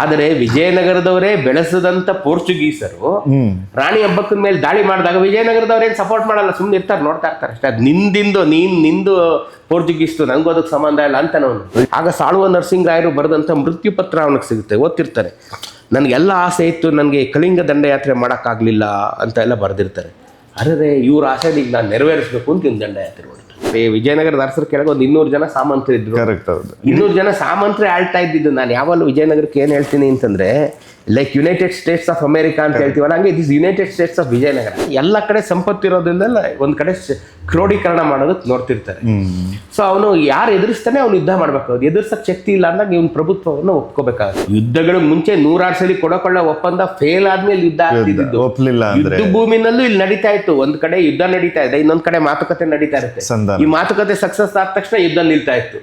ಆದರೆ ವಿಜಯನಗರದವರೇ ಬೆಳೆಸದಂತ ಪೋರ್ಚುಗೀಸರು ರಾಣಿ ಹಬ್ಬಕ್ಕನ ಮೇಲೆ ದಾಳಿ ಮಾಡಿದಾಗ ವಿಜಯನಗರದವ್ರೇನ್ ಸಪೋರ್ಟ್ ಮಾಡಲ್ಲ ಸುಮ್ಮನೆ ಇರ್ತಾರೆ ನೋಡ್ತಾ ಇರ್ತಾರೆ ಅಷ್ಟೇ. ಅದು ನಿಂದಿಂದು ನೀನ್ ನಿಂದು ಪೋರ್ಚುಗೀಸ್ತು ನಂಗೂ ಅದಕ್ಕೆ ಸಂಬಂಧ ಇಲ್ಲ ಅಂತ ನಾವು ಆಗ ಸಾಳುವ ನರಸಿಂಗರಾಯರು ಬರೆದಂತ ಮೃತ್ಯು ಪತ್ರ ಅವನಿಗೆ ಸಿಗುತ್ತೆ ಓದ್ತಿರ್ತಾರೆ. ನನಗೆಲ್ಲ ಆಸೆ ಇತ್ತು ನನಗೆ ಕಳಿಂಗ ದಂಡಯಾತ್ರೆ ಮಾಡೋಕ್ಕಾಗಲಿಲ್ಲ ಅಂತ ಎಲ್ಲ ಬರೆದಿರ್ತಾರೆ. ಅರೆ ಇವ್ರ ಆಸೆ ಈಗ ನಾನು ನೆರವೇರಿಸ್ಬೇಕು ಅಂತ ದಂಡಯಾತ್ರೆ ವಿಜಯನಗರದ ಅರಸರ ಕೆಳಗೆ ಒಂದು ಇನ್ನೂರು ಜನ ಸಾಮಂತರು ಇದ್ರು ಕರೆಕ್ಟ್ ಹೌದು. ಇನ್ನೂರು ಜನ ಸಾಮಂತರೇ ಆಳ್ತಾ ಇದ್ದಿದ್ದು. ನಾನು ಯಾವಾಗಲೂ ವಿಜಯನಗರಕ್ಕೆ ಏನು ಹೇಳ್ತೀನಿ ಅಂತಂದ್ರೆ like United States of America ಅಂತ ಹೇಳ್ತೀವಲ್ಲ ಹಂಗೆ is United States of Vijayanagara. ಎಲ್ಲ ಕಡೆ ಸಂಪತ್ತು ಇರೋದ್ರಿಂದಲ್ಲ ಒಂದ್ ಕಡೆ ಕ್ರೋಢೀಕರಣ ಮಾಡೋದಕ್ಕೆ ನೋಡ್ತಿರ್ತಾರೆ. ಸೊ ಅವನು ಯಾರು ಎದುರಿಸ್ತಾನೆ ಅವ್ನು ಯುದ್ಧ ಮಾಡ್ಬೇಕಾಗುತ್ತೆ ಎದುರ್ಸಕ್ಕೆ ಶಕ್ತಿ ಇಲ್ಲ ಅಂದಾಗ ಇವ್ನ ಪ್ರಭುತ್ವವನ್ನು ಒಪ್ಕೋಬೇಕಾಗುತ್ತೆ. ಯುದ್ಧಗಳು ಮುಂಚೆ ನೂರಾರು ಸಲ ಕೊಡಕೊಳ್ಳ ಒಪ್ಪಂದ ಫೇಲ್ ಆದ್ಮೇಲೆ ಯುದ್ಧ ಆಗ್ತಿದ್ದು ಯುದ್ಧ ಭೂಮಿನಲ್ಲೂ ಇಲ್ಲಿ ನಡೀತಾ ಇತ್ತು. ಒಂದ್ ಕಡೆ ಯುದ್ಧ ನಡೀತಾ ಇದೆ ಇನ್ನೊಂದ್ ಕಡೆ ಮಾತುಕತೆ ನಡೀತಾ ಇರುತ್ತೆ. ಈ ಮಾತುಕತೆ ಸಕ್ಸಸ್ ಆದ ತಕ್ಷಣ ಯುದ್ಧ ನಿಲ್ತಾ ಇತ್ತು.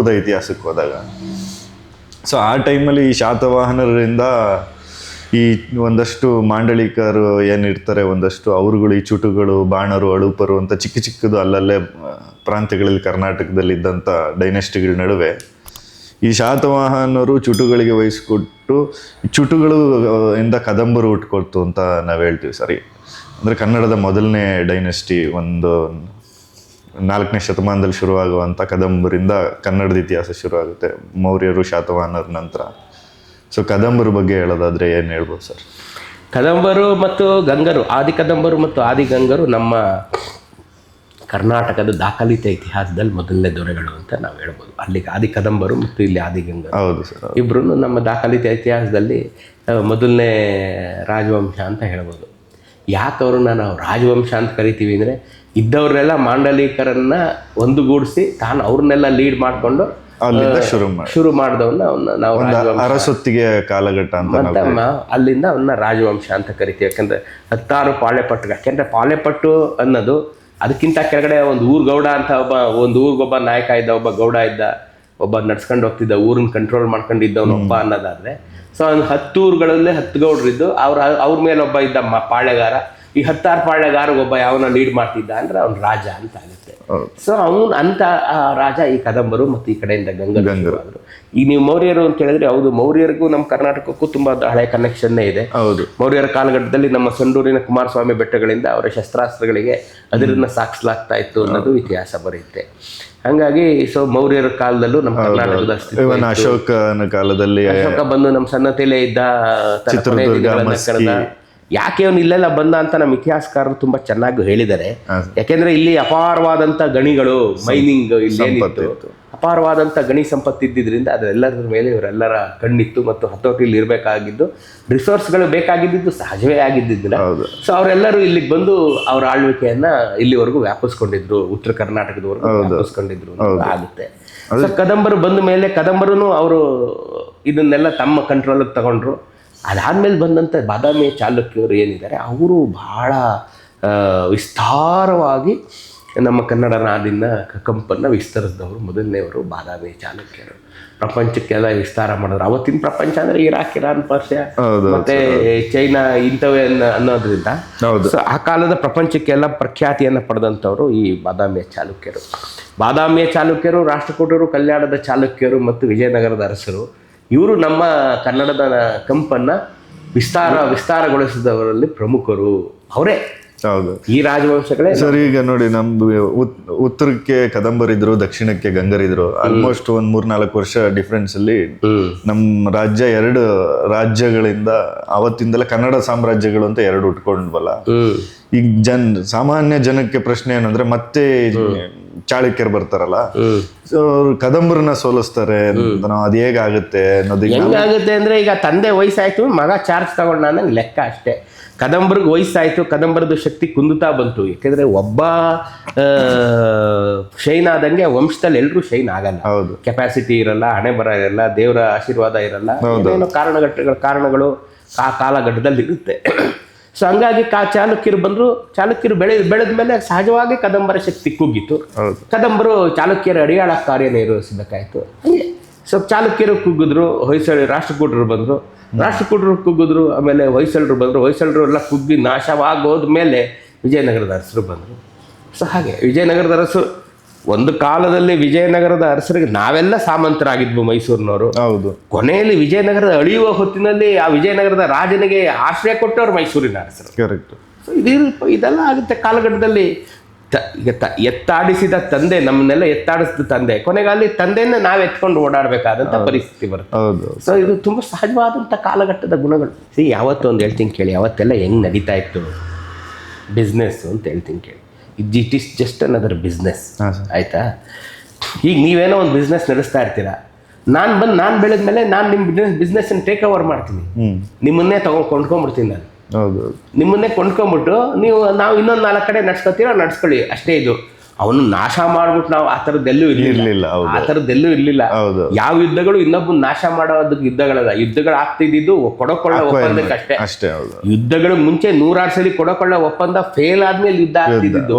ಪೂರ್ವದ ಇತಿಹಾಸಕ್ಕೆ ಹೋದಾಗ. ಸೊ ಆ ಟೈಮಲ್ಲಿ ಈ ಶಾತವಾಹನರಿಂದ ಈ ಒಂದಷ್ಟು ಮಾಂಡಳಿಕರು ಏನಿರ್ತಾರೆ, ಒಂದಷ್ಟು ಅವರುಗಳು, ಈ ಚುಟುಗಳು ಬಾಣರು, ಅಳುಪರು ಅಂತ ಚಿಕ್ಕ ಚಿಕ್ಕದು ಅಲ್ಲಲ್ಲೇ ಪ್ರಾಂತ್ಯಗಳಲ್ಲಿ ಕರ್ನಾಟಕದಲ್ಲಿ ಇದ್ದಂಥ ಡೈನೆಸ್ಟಿಗಳ ನಡುವೆ ಈ ಶಾತವಾಹನರು ಚುಟುಗಳಿಗೆ ವಹಿಸ್ಕೊಟ್ಟು ಚುಟುಗಳು ಇಂದ ಕದಂಬರು ಹುಟ್ಕೊಳ್ತು ಅಂತ ನಾವು ಹೇಳ್ತೀವಿ ಸರಿ. ಅಂದರೆ ಕನ್ನಡದ ಮೊದಲನೇ ಡೈನೆಸ್ಟಿ ಒಂದು ನಾಲ್ಕನೇ ಶತಮಾನದಲ್ಲಿ ಶುರುವಾಗುವಂಥ ಕದಂಬರಿಂದ ಕನ್ನಡದ ಇತಿಹಾಸ ಶುರುವಾಗುತ್ತೆ ಮೌರ್ಯರು ಶಾತವಾಹನರ ನಂತರ. ಸೊ ಕದಂಬರ ಬಗ್ಗೆ ಹೇಳೋದಾದರೆ ಏನು ಹೇಳ್ಬೋದು ಸರ್? ಕದಂಬರು ಮತ್ತು ಗಂಗರು ಆದಿ ಕದಂಬರು ಮತ್ತು ಆದಿ ಗಂಗರು ನಮ್ಮ ಕರ್ನಾಟಕದ ದಾಖಲಿತ ಇತಿಹಾಸದಲ್ಲಿ ಮೊದಲನೇ ದೊರೆಗಳು ಅಂತ ನಾವು ಹೇಳ್ಬೋದು. ಅಲ್ಲಿ ಆದಿ ಕದಂಬರು ಮತ್ತು ಇಲ್ಲಿ ಆದಿ ಗಂಗರು. ಹೌದು ಸರ್ ಇಬ್ಬರು ನಮ್ಮ ದಾಖಲಿತ ಇತಿಹಾಸದಲ್ಲಿ ಮೊದಲನೇ ರಾಜವಂಶ ಅಂತ ಹೇಳ್ಬೋದು. ಯಾಕೆ ಅವ್ರನ್ನ ನಾವು ರಾಜವಂಶ ಅಂತ ಕರಿತೀವಿ ಅಂದರೆ ಇದ್ದವ್ರನ್ನೆಲ್ಲ ಮಾಂಡಲಿಕರನ್ನ ಒಂದುಗೂಡಿಸಿ ತಾನು ಅವ್ರನ್ನೆಲ್ಲ ಲೀಡ್ ಮಾಡಿಕೊಂಡು ಅಲ್ಲಿಂದ ಶುರು ಶುರು ಮಾಡಿದವನ್ನ ಅವನ್ನ ನಾವು ಅರಸೊತ್ತಿಗೆ ಕಾಲಘಟ್ಟ ಅಂತ ಅಲ್ಲಿಂದ ಅವನ್ನ ರಾಜವಂಶ ಅಂತ ಕರಿತೀವಿ. ಯಾಕಂದ್ರೆ ಹತ್ತಾರು ಪಾಳೆಪಟ್ಟು ಯಾಕೆಂದ್ರೆ ಪಾಳೆಪಟ್ಟು ಅನ್ನೋದು ಅದಕ್ಕಿಂತ ಕೆಳಗಡೆ ಒಂದು ಊರ್ ಗೌಡ ಅಂತ ಒಬ್ಬ ಒಂದು ಊರಿಗೊಬ್ಬ ನಾಯಕ ಇದ್ದ ಒಬ್ಬ ಗೌಡ ಇದ್ದ ಒಬ್ಬ ನಡ್ಸ್ಕೊಂಡು ಹೋಗ್ತಿದ್ದ ಊರನ್ನ ಕಂಟ್ರೋಲ್ ಮಾಡ್ಕೊಂಡಿದ್ದವನು ಒಬ್ಬ ಅನ್ನೋದಾದ್ರೆ. ಸೊ ಒಂದು ಹತ್ತು ಊರುಗಳಲ್ಲೇ ಹತ್ತು ಗೌಡ್ರಿದ್ದು. ಅವ್ರ ಅವ್ರ ಮೇಲೆ ಒಬ್ಬ ಇದ್ದ ಮ- ಪಾಳೆಗಾರ. ಈ ಹತ್ತಾರು ಪಾಳ್ಯಗಾರ ಒಬ್ಬ ಯಾವನ ಲೀಡ್ ಮಾಡ್ತಿದ್ದ ಅಂದ್ರೆ ಅವ್ನು ರಾಜ ಅಂತ ಆಗುತ್ತೆ. ಸೊ ಅವನು ಅಂತ ರಾಜ ಈ ಕದಂಬರು ಮತ್ತು ಈ ಕಡೆಯಿಂದ ಗಂಗರು ಈ ನೀವು ಮೌರ್ಯರು ಅಂತ ಹೇಳಿದ್ರೆ ಹೌದು ಮೌರ್ಯರಿಗೂ ನಮ್ಮ ಕರ್ನಾಟಕಕ್ಕೂ ತುಂಬಾ ಹಳೆ ಕನೆಕ್ಷನ್ ಇದೆ. ಹೌದು. ಮೌರ್ಯರ ಕಾಲಘಟ್ಟದಲ್ಲಿ ನಮ್ಮ ಸಂಡೂರಿನ ಕುಮಾರಸ್ವಾಮಿ ಬೆಟ್ಟಗಳಿಂದ ಅವರ ಶಸ್ತ್ರಾಸ್ತ್ರಗಳಿಗೆ ಅದರಿಂದ ಸಾಗಿಸಲಾಗ್ತಾ ಇತ್ತು ಅನ್ನೋದು ಇತಿಹಾಸ ಬರೆಯುತ್ತೆ ಹಂಗಾಗಿ ಸೊ ಮೌರ್ಯರ ಕಾಲದಲ್ಲೂ ನಮ್ಮ ಕರ್ನಾಟಕದ ಅಸ್ತಿತ್ವ ಅಶೋಕನ ಕಾಲದಲ್ಲಿ ಅಶೋಕ ಬಂದು ನಮ್ಮ ಸನ್ನತೆಲೆ ಇದ್ದ ಯಾಕೆ ಅವನು ಇಲ್ಲೆಲ್ಲ ಬಂದ ಅಂತ ನಮ್ಮ ಇತಿಹಾಸಕಾರರು ತುಂಬಾ ಚೆನ್ನಾಗಿ ಹೇಳಿದ್ದಾರೆ. ಯಾಕೆಂದ್ರೆ ಇಲ್ಲಿ ಅಪಾರವಾದಂತ ಗಣಿಗಳು ಮೈನಿಂಗ್ ಇಲ್ಲಿ ಸಂಪತ್ತು ಏನಿತ್ತು ಅಪಾರವಾದಂತ ಗಣಿ ಸಂಪತ್ತು ಇದ್ದಿದ್ರಿಂದ ಅದೆಲ್ಲದರ ಮೇಲೆ ಇವರೆಲ್ಲರ ಕಣ್ಣಿತ್ತು ಮತ್ತು ಹತೋಟಿಯಲ್ಲಿ ಇರಬೇಕಾಗಿದ್ದು ರಿಸೋರ್ಸ್ಗಳು ಬೇಕಾಗಿದ್ದು ಸಹಜವೇ ಆಗಿದ್ದಿದ್ದಿಲ್ಲ. ಸೊ ಅವರೆಲ್ಲರೂ ಇಲ್ಲಿಗೆ ಬಂದು ಅವರ ಆಳ್ವಿಕೆಯನ್ನ ಇಲ್ಲಿವರೆಗೂ ವ್ಯಾಪಿಸ್ಕೊಂಡಿದ್ರು ಉತ್ತರ ಕರ್ನಾಟಕದವರೆಗೂ ವ್ಯಾಪಿಸ್ಕೊಂಡಿದ್ರು ಅಂತ ಆಗುತ್ತೆ. ಸೊ ಕದಂಬರು ಬಂದ ಮೇಲೆ ಕದಂಬರು ಅವರು ಇದನ್ನೆಲ್ಲ ತಮ್ಮ ಕಂಟ್ರೋಲಿಗೆ ತಗೊಂಡ್ರು. ಅದಾದ್ಮೇಲೆ ಬಂದಂಥ ಬಾದಾಮಿ ಚಾಲುಕ್ಯರು ಏನಿದ್ದಾರೆ ಅವರು ಬಹಳ ವಿಸ್ತಾರವಾಗಿ ನಮ್ಮ ಕನ್ನಡ ನಾಡಿನ ಕಂಪನ್ನು ವಿಸ್ತರಿಸಿದವರು. ಮೊದಲನೇವರು ಬಾದಾಮಿ ಚಾಲುಕ್ಯರು. ಪ್ರಪಂಚಕ್ಕೆಲ್ಲ ವಿಸ್ತಾರ ಮಾಡಿದ್ರು. ಅವತ್ತಿನ ಪ್ರಪಂಚ ಅಂದ್ರೆ ಇರಾಕ್ ಇರಾನ್ ಪರ್ಷಿಯಾ ಮತ್ತೆ ಚೈನಾ ಇಂಥವೇ ಅನ್ನೋ- ಅನ್ನೋದ್ರಿಂದ. ಸೊ ಆ ಕಾಲದ ಪ್ರಪಂಚಕ್ಕೆಲ್ಲ ಪ್ರಖ್ಯಾತಿಯನ್ನು ಪಡೆದಂಥವ್ರು ಈ ಬಾದಾಮಿಯ ಚಾಲುಕ್ಯರು. ಬಾದಾಮಿಯ ಚಾಲುಕ್ಯರು ರಾಷ್ಟ್ರಕೂಟರು ಕಲ್ಯಾಣದ ಚಾಲುಕ್ಯರು ಮತ್ತು ವಿಜಯನಗರದ ಅರಸರು. ಇವರು ನಮ್ಮ ಕನ್ನಡದ ಕಂಪನ್ನ ವಿಸ್ತಾರ ವಿಸ್ತಾರಗೊಳಿಸಿದವರಲ್ಲಿ ಪ್ರಮುಖರು. ಅವರೇ. ಹೌದು. ಈ ರಾಜವಂಶಗಳೇ ಸರ್ ಈಗ ನೋಡಿ ನಮ್ದು ಉತ್- ಉತ್ತರಕ್ಕೆ ಕದಂಬರಿದ್ರು ದಕ್ಷಿಣಕ್ಕೆ ಗಂಗರಿದ್ರು ಆಲ್ಮೋಸ್ಟ್ ಒಂದ್ ಮೂರ್ನಾಲ್ಕು ವರ್ಷ ಡಿಫ್ರೆನ್ಸ್ ಅಲ್ಲಿ ನಮ್ಮ ರಾಜ್ಯ ಎರಡು ರಾಜ್ಯಗಳಿಂದ ಅವತ್ತಿಂದಲೇ ಕನ್ನಡ ಸಾಮ್ರಾಜ್ಯಗಳು ಅಂತ ಎರಡು ಉಟ್ಕೊಂಡ್ವಲ್ಲ. ಈಗ ಜನ್ ಸಾಮಾನ್ಯ ಜನಕ್ಕೆ ಪ್ರಶ್ನೆ ಏನಂದ್ರೆ ಮತ್ತೆ ಚಾಳುಕ್ಯರು ಬರ್ತಾರಲ್ಲ ಅವ್ರು ಕದಂಬರನ್ನ ಸೋಲಿಸ್ತಾರೆ ಅದು ಹೇಗಾಗುತ್ತೆ ಅನ್ನೋದಕ್ಕೆ ಹೆಂಗಾಗುತ್ತೆ ಅಂದ್ರೆ ಈಗ ತಂದೆ ವಯಸ್ಸಾಯ್ತು ಮಗ ಚಾರ್ಜ್ ತಗೊಂಡ ನಂಗೆ ಲೆಕ್ಕ ಅಷ್ಟೇ. ಕದಂಬರ್ಗ್ ವಯಸ್ಸಾಯ್ತು ಕದಂಬರದ ಶಕ್ತಿ ಕುಂದುತ್ತಾ ಬಂತು. ಯಾಕಂದ್ರೆ ಒಬ್ಬ ಶೈನ್ ಆದಂಗೆ ವಂಶದಲ್ಲಿ ಎಲ್ಲರೂ ಶೈನ್ ಆಗಲ್ಲ. ಹೌದು. ಕೆಪಾಸಿಟಿ ಇರಲ್ಲ ಹಣೆ ಬರ ಇರಲ್ಲ ದೇವರ ಆಶೀರ್ವಾದ ಇರಲ್ಲ. ಕಾರಣಘಟ್ಟಗಳು ಕಾರಣಗಳು ಆ ಕಾಲಘಟ್ಟದಲ್ಲಿ ಇರುತ್ತೆ ಸೊ ಹಂಗಾಗಿ ಕಾ ಚಾಲುಕ್ಯರು ಬಂದ್ರು. ಚಾಲುಕ್ಯರು ಬೆಳೆ ಬೆಳೆದ ಮೇಲೆ ಸಹಜವಾಗಿ ಕದಂಬರ ಶಕ್ತಿ ಕುಗ್ಗಿತು ಕದಂಬರು ಚಾಲುಕ್ಯರ ಅಡಿಯಾಳ ಕಾರ್ಯನಿರ್ವಹಿಸಬೇಕಾಯ್ತು ಹಂಗೆ ಸೊ ಚಾಲುಕ್ಯರು ಕುಗ್ಗಿದ್ರು ಹೊಯ್ಸಳ ರಾಷ್ಟ್ರಕೂಟರು ಬಂದರು. ರಾಷ್ಟ್ರಕೂಟರು ಕುಗ್ಗಿದ್ರು ಆಮೇಲೆ ಹೊಯ್ಸಳರು ಬಂದರು. ಹೊಯ್ಸಳರು ಎಲ್ಲ ಕುಗ್ಗಿ ನಾಶವಾಗೋದ್ಮೇಲೆ ವಿಜಯನಗರದ ಅರಸರು ಬಂದರು. ಸೊ ಹಾಗೆ ವಿಜಯನಗರದ ಅರಸು ಒಂದು ಕಾಲದಲ್ಲಿ ವಿಜಯನಗರದ ಅರಸರಿಗೆ ನಾವೆಲ್ಲ ಸಾಮಂತರಾಗಿದ್ವು ಮೈಸೂರಿನವರು. ಹೌದು. ಕೊನೆಯಲ್ಲಿ ವಿಜಯನಗರದ ಅಳಿಯುವ ಹೊತ್ತಿನಲ್ಲಿ ಆ ವಿಜಯನಗರದ ರಾಜನಿಗೆ ಆಶ್ರಯ ಕೊಟ್ಟವರು ಮೈಸೂರಿನ ಅರಸರು. ಕರೆಕ್ಟ್ ಸೊ ಇದು ಇದೆಲ್ಲ ಆಗುತ್ತೆ ಕಾಲಘಟ್ಟದಲ್ಲಿ. ತ ಈಗ ತ ಎತ್ತಾಡಿಸಿದ ತಂದೆ ನಮ್ಮನ್ನೆಲ್ಲ ಎತ್ತಾಡಿಸಿದ ತಂದೆ. ಕೊನೆಗಾಲಿ ತಂದೆಯನ್ನ ನಾವು ಎತ್ಕೊಂಡು ಓಡಾಡಬೇಕಾದಂಥ ಪರಿಸ್ಥಿತಿ ಬರುತ್ತೆ. ಹೌದು. ಸೊ ಇದು ತುಂಬ ಸಹಜವಾದಂಥ ಕಾಲಘಟ್ಟದ ಗುಣಗಳು. ಸಿ ಯಾವತ್ತೊಂದು ಹೇಳ್ತೀನಿ ಕೇಳಿ. ಅವತ್ತೆಲ್ಲ ಹೆಂಗೆ ನಡೀತಾ ಇತ್ತು? ಬಿಸ್ನೆಸ್ ಅಂತ ಹೇಳ್ತೀನಿ ಕೇಳಿ. It is just another business ಹಾಂ ಸರ್ ಆಯಿತಾ? ಈಗ ನೀವೇನೋ ಒಂದು ಬಿಸ್ನೆಸ್ ನಡೆಸ್ತಾ ಇರ್ತೀರಾ? ನಾನು ಬಂದು ನಾನು ಬೆಳೆದ ಮೇಲೆ ನಾನು ನಿಮ್ಮ ಬಿಸ್ನೆಸ್ ಬಿಸ್ನೆಸ್ಸನ್ನು ಟೇಕ್ ಓವರ್ ಮಾಡ್ತೀನಿ. ನಿಮ್ಮನ್ನೇ ತಗೊಂಡು ಕೊಂಡ್ಕೊಂಡ್ಬಿಡ್ತೀನಿ ನಾನು. ಹೌದು ಹೌದು. ನಿಮ್ಮನ್ನೇ ಕೊಂಡ್ಕೊಂಬಿಟ್ಟು ನೀವು ನಾವು ಇನ್ನೊಂದು ನಾಲ್ಕು ಕಡೆ ನಡ್ಸ್ಕೊತೀರಾ ನಡ್ಸ್ಕೊಳ್ಳಿ. ಅಷ್ಟೇ ಇದು. ಅವನು ನಾಶ ಮಾಡ್ಬಿಟ್ಟು ನಾವು ಆ ಥರದ್ದೆಲ್ಲೂ ಇರಲಿಲ್ಲ. ಆ ಥರದ್ದೆಲ್ಲೂ ಇರಲಿಲ್ಲ. ಯಾವ ಯುದ್ಧಗಳು ಇನ್ನೊಬ್ಬ ನಾಶ ಮಾಡೋದಕ್ಕೆ ಯುದ್ಧಗಳಲ್ಲ. ಯುದ್ಧಗಳು ಆಗ್ತಿದ್ದು ಕೊಡಕೊಳ್ಳೋ ಒಪ್ಪಂದಕ್ಕೆ ಅಷ್ಟೇ ಅಷ್ಟೇ ಯುದ್ಧಗಳು ಮುಂಚೆ ನೂರಾರು ಸಲ ಕೊಡಕೊಳ್ಳ ಒಪ್ಪಂದ ಫೇಲ್ ಆದ್ಮೇಲೆ ಯುದ್ಧ ಆಗ್ತಿದ್ದು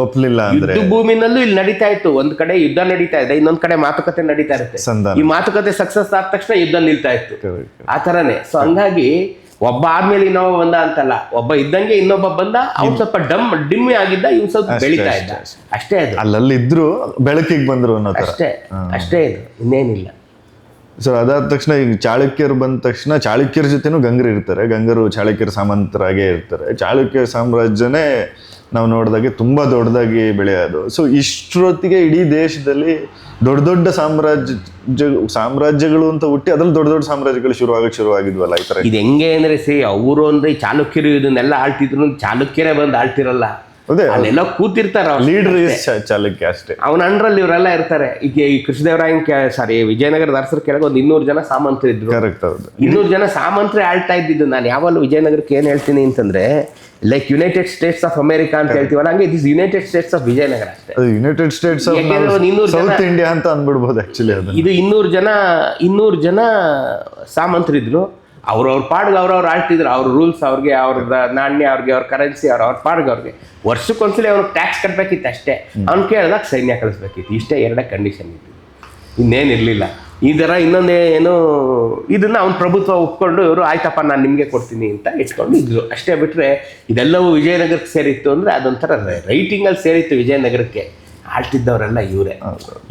ಯುದ್ಧ ಭೂಮಿನಲ್ಲೂ ಇಲ್ಲಿ ನಡೀತಾ ಇತ್ತು. ಒಂದ್ ಕಡೆ ಯುದ್ಧ ನಡೀತಾ ಇದೆ ಇನ್ನೊಂದ್ ಕಡೆ ಮಾತುಕತೆ ನಡೀತಾ ಇರುತ್ತೆ. ಈ ಮಾತುಕತೆ ಸಕ್ಸಸ್ ಆದ ತಕ್ಷಣ ಯುದ್ಧ ನಿಲ್ತಾ ಇತ್ತು. ಆ ತರನೇ ಸೊ ಹಂಗಾಗಿ ಒಬ್ಬ ಆದ್ಮೇಲೆ ಇನ್ನೊಬ್ಬ ಬಂದ ಅಂತಲ್ಲ ಒಬ್ಬ ಇದ್ದಂಗೆ ಇನ್ನೊಬ್ಬ ಬಂದ ಅವ್ನು ಸ್ವಲ್ಪ ಡಮ್ ಡಿಮ್ಮಿ ಆಗಿದ್ದ ಇವ್ ಸ್ವಲ್ಪ ಬೆಳೀತಾ ಇದ್ದ. ಅಷ್ಟೇ. ಅದು. ಅಲ್ಲಲ್ಲಿ ಇದ್ರು ಬೆಳಕಿಗೆ ಬಂದ್ರು ಅನ್ನೋ ಅಷ್ಟೇ ಅಷ್ಟೇ ಇದು ಇನ್ನೇನಿಲ್ಲ. ಸೊ ಅದಾದ ತಕ್ಷಣ ಈಗ ಚಾಳುಕ್ಯರು ಬಂದ ತಕ್ಷಣ ಚಾಳುಕ್ಯರ ಜೊತೆನೂ ಗಂಗರು ಇರ್ತಾರೆ. ಗಂಗರು ಚಾಳುಕ್ಯರ ಸಾಮಂತರಾಗೇ ಇರ್ತಾರೆ. ಚಾಳುಕ್ಯ ಸಾಮ್ರಾಜ್ಯನೇ ನಾವು ನೋಡಿದಾಗೆ ತುಂಬ ದೊಡ್ಡದಾಗಿ ಬೆಳೆಯೋದು. ಸೊ ಇಷ್ಟರೊತ್ತಿಗೆ ಇಡೀ ದೇಶದಲ್ಲಿ ದೊಡ್ಡ ದೊಡ್ಡ ಸಾಮ್ರಾಜ್ಯ ಸಾಮ್ರಾಜ್ಯಗಳು ಅಂತ ಹುಟ್ಟಿ ಅದ್ರಲ್ಲಿ ದೊಡ್ಡ ದೊಡ್ಡ ಸಾಮ್ರಾಜ್ಯಗಳು ಶುರು ಆಗಕ್ಕೆ ಶುರು ಆಗಿದ್ವಲ್ಲ ಈ ತರ ಇದು ಹೆಂಗೆ ಅಂದ್ರೆ ಸಿ ಅವರು ಅಂದ್ರೆ ಚಾಲುಕ್ಯರು ಇದನ್ನೆಲ್ಲ ಆಳ್ತಿದ್ರು ಚಾಲುಕ್ಯರೇ ಬಂದು ಆಳ್ತಿರಲ್ಲ. ಅದೇ ಅಲ್ಲೆಲ್ಲ ಕೂತಿರ್ತಾರ. ಲೀಡರ್ ಚಾಲುಕ್ಯ ಅಷ್ಟೇ. ಅವನ ಅಂಡ್ರಲ್ಲಿ ಇವರೆಲ್ಲ ಇರ್ತಾರೆ. ಈಗ ಈ ಕೃಷ್ಣದೇವರಾಯನ್ ಸಾರಿ ವಿಜಯನಗರದ ಅರಸರ ಕೆಳಗೆ ಒಂದು ಇನ್ನೂರು ಜನ ಸಾಮಂತರು ಇದ್ರು ಕರೆಕ್ಟ್ ಹೌದು. ಇನ್ನೂರು ಜನ ಸಾಮಂತರೇ ಆಳ್ತಾ ಇದ್ದಿದ್ದು. ನಾನು ಯಾವಾಗಲೂ ವಿಜಯನಗರಕ್ಕೆ ಏನು ಹೇಳ್ತೀನಿ ಅಂತಂದ್ರೆ like United States of America ಅಂತ ಹೇಳ್ತೀವಲ್ಲ ಹಂಗೆ is United States of Vijayanagara ಅಷ್ಟೇ. United States of South India ಅಂತ ಅನ್ಬಿಡ್ಬೋದು ಆಕ್ಚುಲಿ ಅದು ಇದು ಇನ್ನೂರು ಜನ ಇನ್ನೂರು ಜನ ಸಾಮಂತರಿದ್ರು. ಅವ್ರವ್ರ ಪಾಡ್ಗೆ ಅವ್ರವ್ರು ಆಳ್ತಿದ್ರು. ಅವ್ರ ರೂಲ್ಸ್ ಅವ್ರಿಗೆ ಅವ್ರ ನಾಣ್ಯ ಅವ್ರಿಗೆ ಅವ್ರ ಕರೆನ್ಸಿ ಅವ್ರ ಅವ್ರ ಪಾಡ್ಗೆ ಅವ್ರಿಗೆ. ವರ್ಷಕ್ಕೊಂದ್ಸಲಿ ಅವ್ರಿಗೆ ಟ್ಯಾಕ್ಸ್ ಕಟ್ಟಬೇಕಿತ್ತು ಅಷ್ಟೇ. ಅವ್ನು ಕೇಳಿದಾಗ ಸೈನ್ಯ ಕಳಿಸ್ಬೇಕಿತ್ತು. ಇಷ್ಟೇ ಎರಡೇ ಕಂಡೀಷನ್ ಇತ್ತು. ಇನ್ನೇನಿರಲಿಲ್ಲ. ಈ ಥರ ಇನ್ನೊಂದೇ ಏನು ಇದನ್ನು ಅವ್ನ ಪ್ರಭುತ್ವ ಒಪ್ಕೊಂಡು ಇವರು, ಆಯ್ತಪ್ಪ, ನಾನು ನಿಮಗೆ ಕೊಡ್ತೀನಿ ಅಂತ ಇಟ್ಕೊಂಡು ಇದ್ರು. ಅಷ್ಟೇ ಬಿಟ್ಟರೆ ಇದೆಲ್ಲವೂ ವಿಜಯನಗರಕ್ಕೆ ಸೇರಿತ್ತು ಅಂದರೆ ಅದೊಂಥರ ರೈಟಿಂಗಲ್ಲಿ ಸೇರಿತ್ತು ವಿಜಯನಗರಕ್ಕೆ. ಆಳ್ತಿದ್ದವರೆಲ್ಲ ಇವರೇ.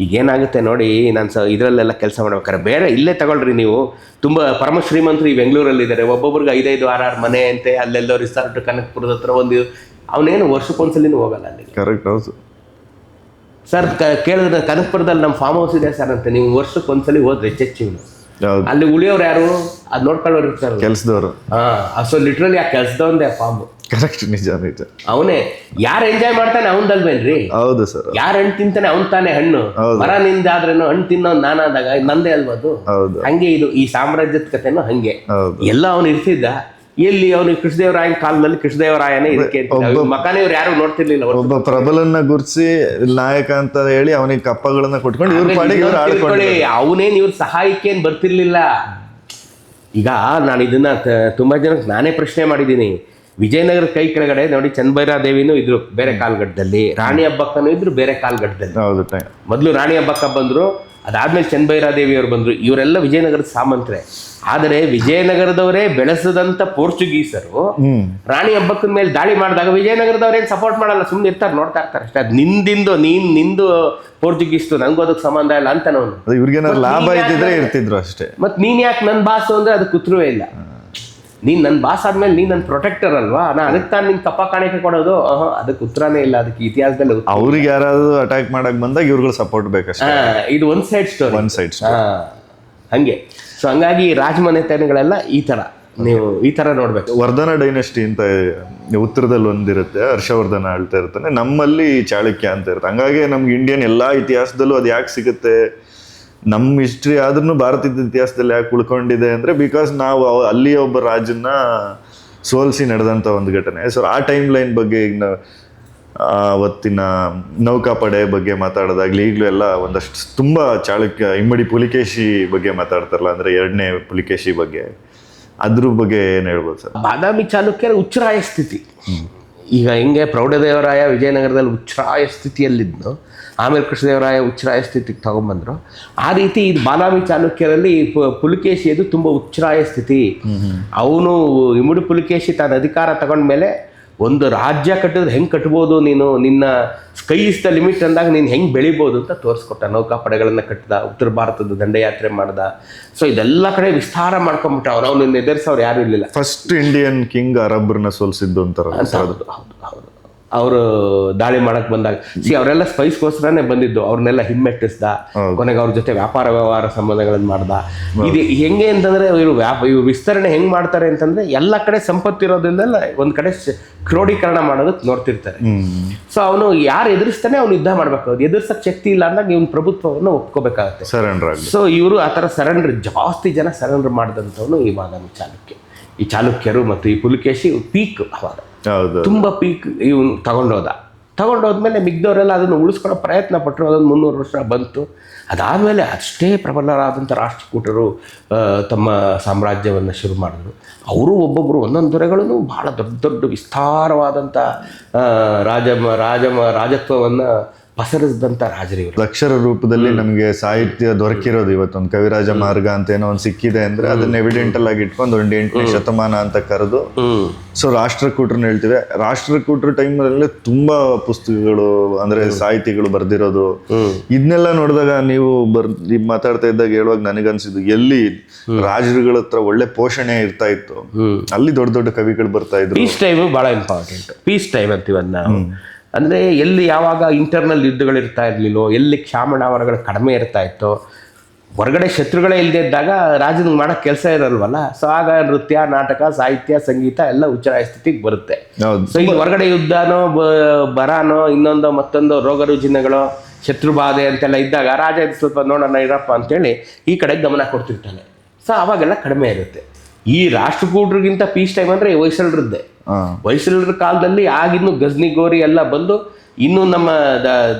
ಈಗ ಏನಾಗುತ್ತೆ ನೋಡಿ, ನಾನು ಸ, ಇದರಲ್ಲೆಲ್ಲ ಕೆಲಸ ಮಾಡ್ಬೇಕಾದ್ರೆ ಬೇರೆ ಇಲ್ಲೇ ತಗೊಳ್ರಿ ನೀವು. ತುಂಬ ಪರಮ ಶ್ರೀಮಂತರು ಈ ಬೆಂಗಳೂರಲ್ಲಿ ಇದ್ದಾರೆ ಒಬ್ಬೊಬ್ರಿಗೆ ಐದೈದು ಆರು ಆರು ಮನೆ ಅಂತೆ, ಅಲ್ಲೆಲ್ಲೋ ರಿಸಾರ್ಟ್ ಕನಕಪುರದ ಹತ್ರ ಒಂದು ಅವನೇನು ವರ್ಷಕ್ಕೊಂದ್ಸಲಿನೂ ಹೋಗಲ್ಲ ಅಲ್ಲಿ ಕರೆಕ್ಟ್ ಹೌದು. ಸರ್ ಕೇಳಿದ್ರೆ ಕನಕಪುರದಲ್ಲಿ ನಮ್ಮ ಫಾರ್ಮ್ ಹೌಸ್ ಇದೆ ಸರ್ ಅಂತ ನೀವು ವರ್ಷಕ್ಕೆ ಒಂದ್ಸಲಿ ಹೋದ್ರೆ ಯಾವ್ದು ಅಲ್ಲಿ ಉಳಿಯೋರು ಯಾರು? ಅದು ನೋಡ್ಕೊಳ್ಳೋರು ಇರ್ತಾರೆ ಕೆಲಸದವರು. ಹಾಂ ಸೊ ಲಿಟ್ರಲಿ ಆ ಕೆಲಸದವಂದೇ ಫಾರ್ಮ್ ಕರೆಕ್ಟ್ ನಿಜ ನಿಜ. ಅವನೇ ಯಾರು ಎಂಜಾಯ್ ಮಾಡ್ತಾನೆ ಅವನ್ದಲ್ವೇನ್ರಿ ಹೌದು ಸರ್. ಯಾರು ಹಣ್ಣು ತಿಂತಾನೆ ಅವ್ನ್ ತಾನೇ ಹಣ್ಣು? ಮರ ನಿಂದ ಆದ್ರೇನು ಹಣ್ಣು ತಿನ್ನೋ ನಾನಾದಾಗ ನಂದೇ ಅಲ್ವಾ ಅದು? ಹೌದು. ಹಂಗೆ ಇದು ಈ ಸಾಮ್ರಾಜ್ಯದ ಕಥೆನೂ ಹಂಗೆ. ಎಲ್ಲ ಅವನು ಇರ್ತಿದ್ದ. ಎಲ್ಲಿ ಅವನು ಕೃಷ್ಣದೇವರಾಯನ ಕಾಲದಲ್ಲಿ ಕೃಷ್ಣದೇವರಾಯನೇ ಇದಕ್ಕೆ ಮಕಾನೇ ಇವ್ರು ಯಾರು ನೋಡ್ತಿರ್ಲಿಲ್ಲ. ಒಬ್ಬ ಪ್ರಬಲನ್ನ ಗುರ್ಸಿ ನಾಯಕ ಅಂತ ಹೇಳಿ ಅವನಿಗೆ ಕಪ್ಪಗಳನ್ನ ಕೊಟ್ಕೊಂಡು ಇವ್ರ ಪಾಡಿಗೆ ಇವ್ರು ಅವನೇನ್ ಇವ್ರ ಸಹಾಯಕ್ಕೆ ಏನ್ ಬರ್ತಿರ್ಲಿಲ್ಲ. ಈಗ ನಾನು ಇದನ್ನ ತುಂಬಾ ಜನಕ್ಕೆ ನಾನೇ ಪ್ರಶ್ನೆ ಮಾಡಿದ್ದೀನಿ. ವಿಜಯನಗರ ಕೈ ಕೆಳಗಡೆ ನೋಡಿ ಚನ್ನಭೈರಾದೇವಿನೂ ಇದ್ರು ಬೇರೆ ಕಾಲ್ಗಡ್ಡದಲ್ಲಿ ರಾಣಿ ಹಬ್ಬಕ್ಕನೂ ಇದ್ರು ಬೇರೆ ಕಾಲ್ಗಡ್ಡದಲ್ಲಿ ಮೊದಲು ರಾಣಿ ಹಬ್ಬಕ್ಕ ಬಂದ್ರು ಅದಾದ್ಮೇಲೆ ಚನ್ನಭೈರಾದೇವಿಯವರು ಬಂದರು. ಇವರೆಲ್ಲ ವಿಜಯನಗರದ ಸಾಮಂತರೇ. ಆದರೆ ವಿಜಯನಗರದವರೇ ಬೆಳೆಸದಂತ ಪೋರ್ಚುಗೀಸರು ರಾಣಿ ಹಬ್ಬಕ್ಕನ ಮೇಲೆ ದಾಳಿ ಮಾಡಿದಾಗ ವಿಜಯನಗರದವರೇನು ಸಪೋರ್ಟ್ ಮಾಡಲ್ಲ ಸುಮ್ಮನೆ ಇರ್ತಾರೆ ನೋಡ್ತಾ ಇರ್ತಾರೆ ಅಷ್ಟೇ. ಅದು ನಿಂದಿಂದು ನೀನ್ ನಿಂದು ಪೋರ್ಚುಗೀಸ್ದು ನಂಗೂ ಅದಕ್ಕೆ ಸಂಬಂಧ ಇಲ್ಲ ಅಂತ ನಾವು ಇವ್ರಿಗೇನಾದ್ರು ಲಾಭ ಇದ್ದಿದ್ರೆ ಇರ್ತಿದ್ರು ಅಷ್ಟೇ. ಮತ್ತೆ ನೀನ್ ಯಾಕೆ ನನ್ನ ಭಾಸು ಅಂದ್ರೆ ಅದು ಕುತ್ರುವೇ ಇಲ್ಲ. ನೀನ್ ನನ್ನ ಬಾಸ್ ಆದ್ಮೇಲೆ ನೀನು ನನ್ನ ಪ್ರೊಟೆಕ್ಟರ್ ಅಲ್ವಾ? ನಾ ಅದಕ್ಕೆ ತಾನು ನಿನ್ ತಪ್ಪ ಕಾಣಿಕೆ ಕೊಡೋದು? ಅದಕ್ಕೆ ಉತ್ತರನೇ ಇಲ್ಲ. ಅದಕ್ಕೆ ಇತಿಹಾಸದಲ್ಲಿ ಅವ್ರಿಗೆ ಯಾರಾದ್ರೂ ಅಟ್ಯಾಕ್ ಮಾಡಕ್ ಬಂದಾಗ ಇವ್ರುಗಳು ಸಪೋರ್ಟ್ ಬೇಕಷ್ಟೇ. ಇದು one side story one side ಹಂಗೆ. ಸೊ ಹಂಗಾಗಿ ರಾಜಮನೆತನಗಳೆಲ್ಲ ಈ ತರ. ನೀವು ಈ ತರ ನೋಡ್ಬೇಕು. ವರ್ಧನ ಡೈನೆಸ್ಟಿ ಅಂತ ಉತ್ತರದಲ್ಲಿ ಒಂದಿರುತ್ತೆ. ಹರ್ಷವರ್ಧನ ಆಳ್ತಾ ಇರ್ತಾನೆ. ನಮ್ಮಲ್ಲಿ ಚಾಳುಕ್ಯ ಅಂತ ಇರುತ್ತೆ. ಹಂಗಾಗಿ ನಮ್ಗೆ ಇಂಡಿಯನ್ ಎಲ್ಲಾ ಇತಿಹಾಸದಲ್ಲೂ ಅದು ಯಾಕೆ ಸಿಗುತ್ತೆ? ನಮ್ಮ ಹಿಸ್ಟ್ರಿ ಆದ್ರೂ ಭಾರತದ ಇತಿಹಾಸದಲ್ಲಿ ಯಾಕೆ ಉಳ್ಕೊಂಡಿದೆ ಅಂದ್ರೆ ಬಿಕಾಸ್ ನಾವು ಅಲ್ಲಿ ಅಲ್ಲಿಯ ಒಬ್ಬ ರಾಜನ್ನ ಸೋಲಿಸಿ ನಡೆದಂಥ ಒಂದು ಘಟನೆ. ಸೊ ಆ ಟೈಮ್ ಲೈನ್ ಬಗ್ಗೆ ಈಗ ಅವತ್ತಿನ ನೌಕಾಪಡೆ ಬಗ್ಗೆ ಮಾತಾಡೋದಾಗ್ಲಿ ಈಗಲೂ ಎಲ್ಲ ಒಂದಷ್ಟು ತುಂಬ ಚಾಳುಕ್ಯ ಇಮ್ಮಡಿ ಪುಲಿಕೇಶಿ ಬಗ್ಗೆ ಮಾತಾಡ್ತಾರಲ್ಲ ಅಂದ್ರೆ ಎರಡನೇ ಪುಲಿಕೇಶಿ ಬಗ್ಗೆ. ಅದ್ರ ಬಗ್ಗೆ ಏನು ಹೇಳ್ಬೋದು ಸರ್? ಬಾದಾಮಿ ಚಾಲುಕ್ಯರ ಉಚ್ಚರಾಯ ಸ್ಥಿತಿ. ಈಗ ಹೆಂಗೆ ಪ್ರೌಢದೇವರಾಯ ವಿಜಯನಗರದಲ್ಲಿ ಉಚ್ಛ್ರಾಯ ಸ್ಥಿತಿಯಲ್ಲಿದ್ದು ಆಮೇಲೆ ಕೃಷ್ಣದೇವರಾಯ ಉಚ್ಛ್ರಾಯ ಸ್ಥಿತಿಗೆ ತಗೊಂಬಂದರು. ಆ ರೀತಿ ಇದು ಬಾದಾಮಿ ಚಾಲುಕ್ಯರಲ್ಲಿ ಪು- ಪುಲಿಕೇಶಿಯದು ತುಂಬ ಉಚ್ಛ್ರಾಯ ಸ್ಥಿತಿ. ಅವನು ಇಮುಡಿ ಪುಲಿಕೇಶಿ ತನ್ನ ಅಧಿಕಾರ ತಗೊಂಡ್ಮೇಲೆ ಒಂದು ರಾಜ್ಯ ಕಟ್ಟಿದ್ರೆ ಹೆಂಗೆ ಕಟ್ಬೋದು ನೀನು? ನಿನ್ನ ಸ್ಕೈ ಇಸ್ ದ ಲಿಮಿಟ್ ಅಂದಾಗ ನೀನು ಹೆಂಗೆ ಬೆಳಿಬೋದು ಅಂತ ತೋರಿಸ್ಕೊಟ್ಟ. ನೌಕಾಪಡೆಗಳನ್ನು ಕಟ್ಟಿದ ಉತ್ತರ ಭಾರತದ ದಂಡಯಾತ್ರೆ ಮಾಡ್ದ. ಸೊ ಇದೆಲ್ಲ ಕಡೆ ವಿಸ್ತಾರ ಮಾಡ್ಕೊಂಬಿಟ್ಟ ಅವ್ರು. ಅವನನ್ನು ಎದುರಿಸೋರು ಯಾರು ಇರಲಿಲ್ಲ. ಫಸ್ಟ್ ಇಂಡಿಯನ್ ಕಿಂಗ್ ಅರಬ್ರನ್ನ ಸೋಲಿಸಿದ್ದು ಅಂತಾರೆ ಅಂತ ಹೌದು ಹೌದು ಹೌದು. ಅವರು ದಾಳಿ ಮಾಡಕ್ ಬಂದಾಗ. ಸಿ ಅವರೆಲ್ಲ ಸ್ಪೈಸ್ಗೋಸ್ಕರನೇ ಬಂದಿದ್ದು. ಅವ್ರನ್ನೆಲ್ಲ ಹಿಮ್ಮೆಟ್ಟಿಸ್ದ. ಕೊನೆಗೆ ಅವ್ರ ಜೊತೆ ವ್ಯಾಪಾರ ವ್ಯವಹಾರ ಸಂಬಂಧಗಳನ್ನ ಮಾಡ್ದ. ಇದು ಹೆಂಗೆ ಅಂತಂದ್ರೆ ಇವರು ವ್ಯಾಪ ಇವ್ರು ವಿಸ್ತರಣೆ ಹೆಂಗ್ ಮಾಡ್ತಾರೆ ಅಂತಂದ್ರೆ ಎಲ್ಲ ಕಡೆ ಸಂಪತ್ತು ಇರೋದ್ರಿಂದಲ್ಲ ಒಂದ್ ಕಡೆ ಕ್ರೋಢೀಕರಣ ಮಾಡೋದಕ್ಕೆ ನೋಡ್ತಿರ್ತಾರೆ. ಸೊ ಅವನು ಯಾರು ಎದುರಿಸ್ತಾನೆ ಅವ್ನು ಯುದ್ಧ ಮಾಡ್ಬೇಕು. ಎದುರ್ಸಕ್ ಶಕ್ತಿ ಇಲ್ಲ ಅಂದಾಗ ಇವ್ನ ಪ್ರಭುತ್ವವನ್ನು ಒಪ್ಕೋಬೇಕಾಗತ್ತೆ. ಸರೆಂಡರ್ ಸೊ ಇವರು ಆ ಥರ ಸರೆಂಡರ್ ಜಾಸ್ತಿ ಜನ ಸರೆಂಡರ್ ಮಾಡಿದಂಥವನು ಈ ಚಾಲುಕ್ಯ. ಈ ಚಾಲುಕ್ಯರು ಮತ್ತು ಈ ಪುಲಿಕೇಶಿ ಪೀಕ್ ಅವಾಗ ತುಂಬ ಪೀಕ್ ಇವನು ತಗೊಂಡೋದ. ತಗೊಂಡೋದ್ಮೇಲೆ ಮಿಗ್ದವರೆಲ್ಲ ಅದನ್ನು ಉಳಿಸ್ಕೊಳ್ಳೋ ಪ್ರಯತ್ನ ಪಟ್ಟರು ಅದೊಂದು ಮುನ್ನೂರು ವರ್ಷ ಬಂತು. ಅದಾದಮೇಲೆ ಅಷ್ಟೇ ಪ್ರಬಲರಾದಂಥ ರಾಷ್ಟ್ರಕೂಟರು ತಮ್ಮ ಸಾಮ್ರಾಜ್ಯವನ್ನು ಶುರು ಮಾಡಿದ್ರು. ಅವರು ಒಬ್ಬೊಬ್ಬರು ಒಂದೊಂದು ದೊರೆಗಳನ್ನು ಭಾಳ ದೊಡ್ಡ ದೊಡ್ಡ ವಿಸ್ತಾರವಾದಂಥ ರಾಜ ರಾಜಮ, ರಾಜತ್ವವನ್ನು ಪಸರಿಸಿದಂಥ ರಾಜರು ಇವರು. ಅಕ್ಷರ ರೂಪದಲ್ಲಿ ನಮಗೆ ಸಾಹಿತ್ಯ ದೊರಕಿರೋದು ಇವತ್ತೊಂದು ಕವಿರಾಜ ಮಾರ್ಗ ಅಂತ ಏನೋ ಒಂದು ಸಿಕ್ಕಿದೆ ಅಂದ್ರೆ ಅದನ್ನ ಎವಿಡೆಂಟಲ್ ಆಗಿ ಇಟ್ಕೊಂಡು ಒಂದು ಎಂಟನೇ ಶತಮಾನ ಅಂತ ಕರೆದು ಸೊ ರಾಷ್ಟ್ರಕೂಟರನ್ನ ಹೇಳ್ತೀವಿ. ರಾಷ್ಟ್ರಕೂಟರ ಟೈಮಲ್ಲಿ ತುಂಬಾ ಪುಸ್ತಕಗಳು ಅಂದ್ರೆ ಸಾಹಿತಿಗಳು ಬರ್ದಿರೋದು. ಇದನ್ನೆಲ್ಲ ನೋಡಿದಾಗ ನೀವು ಬರ್ ನೀವ್ ಮಾತಾಡ್ತಾ ಇದ್ದಾಗ ಹೇಳುವಾಗ ನನಗನ್ಸಿದ್ದು ಎಲ್ಲಿ ರಾಜರುಗಳ ಹತ್ರ ಒಳ್ಳೆ ಪೋಷಣೆ ಇರ್ತಾ ಇತ್ತು. ಅಲ್ಲಿ ದೊಡ್ಡ ದೊಡ್ಡ ಕವಿಗಳು ಬರ್ತಾ ಇದ್ರು. ಪೀಸ್ ಟೈಮ್ ಬಹಳ ಇಂಪಾರ್ಟೆಂಟ್ ಪೀಸ್ ಟೈಮ್ ಅಂತೀವನ್ನ ಅಂದರೆ ಎಲ್ಲಿ ಯಾವಾಗ ಇಂಟರ್ನಲ್ ಯುದ್ಧಗಳು ಇರ್ತಾ ಇರಲಿಲ್ಲೋ ಎಲ್ಲಿ ಕ್ಷಾಮಣಾವರಗಳು ಕಡಿಮೆ ಇರ್ತಾ ಇತ್ತೋ ಹೊರಗಡೆ ಶತ್ರುಗಳೇ ಇಲ್ಲದೆ ಇದ್ದಾಗ ರಾಜನಿಗೆ ಮಾಡೋ ಕೆಲಸ ಇರಲ್ವಲ್ಲ? ಸೊ ಆಗ ನೃತ್ಯ ನಾಟಕ ಸಾಹಿತ್ಯ ಸಂಗೀತ ಎಲ್ಲ ಉಚ್ಚರಾಯ ಸ್ಥಿತಿಗೆ ಬರುತ್ತೆ. ಸೊ ಈಗ ಹೊರಗಡೆ ಯುದ್ಧನೋ ಬ- ಬರಾನೋ ಇನ್ನೊಂದು ಮತ್ತೊಂದು ರೋಗ ರುಜಿನಗಳು ಶತ್ರು ಬಾಧೆ ಅಂತೆಲ್ಲ ಇದ್ದಾಗ ರಾಜ ಇದು ಸ್ವಲ್ಪ ನೋಡೋಣ ಇರಪ್ಪ ಅಂತೇಳಿ ಈ ಕಡೆ ಗಮನ ಕೊಡ್ತಿರ್ತಾನೆ. ಸೊ ಅವಾಗೆಲ್ಲ ಕಡಿಮೆ ಇರುತ್ತೆ. ಈ ರಾಷ್ಟ್ರಕೂಟರಿಗಿಂತ ಪೀಸ್ ಟೈಮ್ ಅಂದ್ರೆ ಹೊಯ್ಸಳರದ್ದೇ. ಹೊಯ್ಸಳರ ಕಾಲದಲ್ಲಿ ಆಗಿನ್ನು ಗಜ್ನಿ ಗೋರಿ ಎಲ್ಲ ಬಂದು ಇನ್ನು ನಮ್ಮ